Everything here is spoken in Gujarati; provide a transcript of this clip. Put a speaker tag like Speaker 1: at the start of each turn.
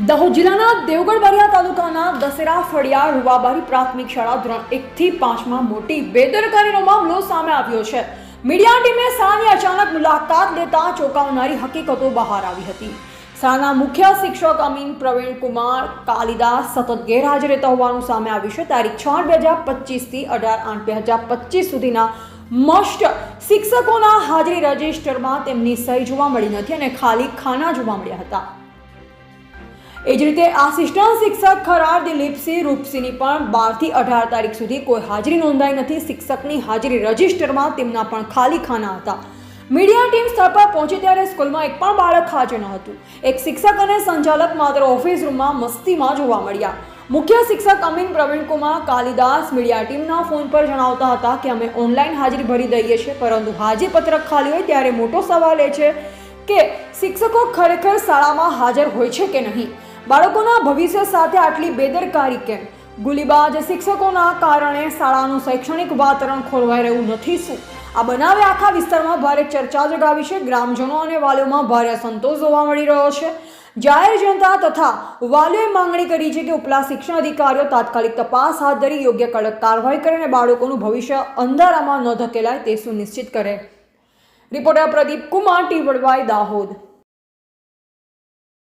Speaker 1: દાહોદ જિલ્લાના દેવગઢ બારિયા તાલુકાના દસેરા ફળિયા, રૂવાબારી પ્રાથમિક શાળા ધોરણ એકથી પાંચમાં મોટી બેદરકારીનો મામલો સામે આવ્યો છે. મીડિયા ટીમે શાળાની અચાનક મુલાકાત લેતા ચોંકાવનારી હકીકતો બહાર આવી હતી. શાળાના મુખ્ય શિક્ષક અમીન પ્રવીણ કુમાર, કાલિદાસ સતત ગેરહાજર રહેતા હોવાનું સામે આવ્યું છે. તારીખ છ બે હજાર પચીસથી અઢાર આઠ બે હજાર પચીસ સુધીના મસ્ટ શિક્ષકોના હાજરી રજિસ્ટરમાં તેમની સહી જોવા મળી નથી અને ખાલી ખાના જોવા મળ્યા હતા. એ જ રીતે આસિસ્ટન્ટ શિક્ષક ખરાર દિલીપસિંહ રૂપસિંહની પણ બારથી અઢાર તારીખ સુધી કોઈ હાજરી નોંધાઈ નથી. શિક્ષકની હાજરી રજિસ્ટરમાં તેમના પણ ખાલી ખાના હતા. મીડિયા ટીમ સ્થળ પર પહોંચી ત્યારે સ્કૂલમાં એક પણ બાળક હાજર ન હતું. એક શિક્ષક અને સંચાલક માત્ર ઓફિસ રૂમમાં મસ્તીમાં જોવા મળ્યા. મુખ્ય શિક્ષક અમીન પ્રવીણકુમાર કાલિદાસ મીડિયા ટીમના ફોન પર જણાવતા હતા કે, અમે ઓનલાઈન હાજરી ભરી દઈએ છીએ, પરંતુ હાજરી પત્રક ખાલી હોય ત્યારે મોટો સવાલ એ છે કે શિક્ષકો ખરેખર શાળામાં હાજર હોય છે કે નહીં? બાળકોના ભવિષ્ય સાથે આટલી બેદરકારી કેમ? ગુલીબાજ શિક્ષકોના કારણે શાળાનું શૈક્ષણિક વાતાવરણ ખોરવાઈ રહ્યું નથી શું? આ બનાવે આખા વિસ્તારમાં ભારે ચર્ચા જગાવી છે. ગ્રામજનો અને વાલીઓમાં ભારે સંતોષ જોવા મળી રહ્યો છે. જાહેર જનતા તથા વાલીઓએ માંગણી કરી છે કે ઉપલા શિક્ષણ અધિકારીઓ તાત્કાલિક તપાસ હાથ ધરી યોગ્ય કડક કાર્યવાહી કરીને બાળકોનું ભવિષ્ય અંધારામાં ન ધકેલાય તે સુનિશ્ચિત કરે. Reporter Pradeep Kumar T Vadvai Dahod.